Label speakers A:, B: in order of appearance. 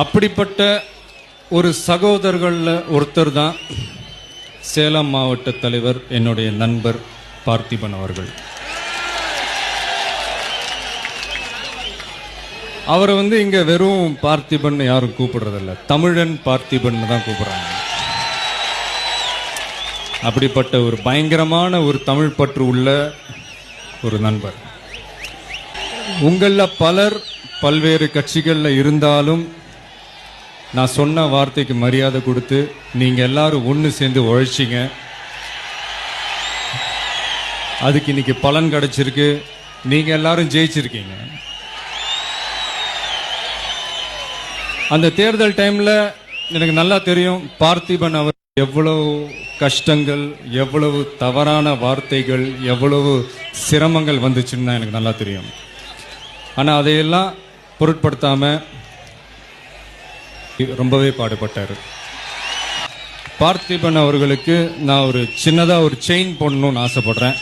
A: அப்படிப்பட்ட ஒரு சகோதரர்களில் ஒருத்தர் தான் சேலம் மாவட்ட தலைவர் என்னுடைய நண்பர் பார்த்திபன் அவர்கள். அவரை வந்து இங்கே வெறும் பார்த்திபன் யாரும் கூப்பிடுறதில்ல. தமிழன் பார்த்திபன் தான் கூப்பிடுறாங்க. அப்படிப்பட்ட ஒரு பயங்கரமான ஒரு தமிழ் பற்று உள்ள ஒரு நண்பர். உங்களில் பலர் பல்வேறு கட்சிகளில் இருந்தாலும் நான் சொன்ன வார்த்தைக்கு மரியாதை கொடுத்து நீங்கள் எல்லாரும் ஒன்று சேர்ந்து உழைச்சிங்க. அதுக்கு இன்னைக்கு பலன் கிடைச்சிருக்கு. நீங்கள் எல்லாரும் ஜெயிச்சிருக்கீங்க. அந்த தேர்தல் டைமில் எனக்கு நல்லா தெரியும் பார்த்திபன் அவர் எவ்வளவு கஷ்டங்கள் எவ்வளவு தவறான வார்த்தைகள் எவ்வளவு சிரமங்கள் வந்துச்சுன்னு தான் எனக்கு நல்லா தெரியும். ஆனால் அதையெல்லாம் பொருட்படுத்தாமல் ரொம்பவே பாடுபட்டாரு. பார்த்திபன் அவர்களுக்கு நான் ஒரு சின்னதா ஒரு செயின் போடணும்னு ஆசைப்படுறேன்.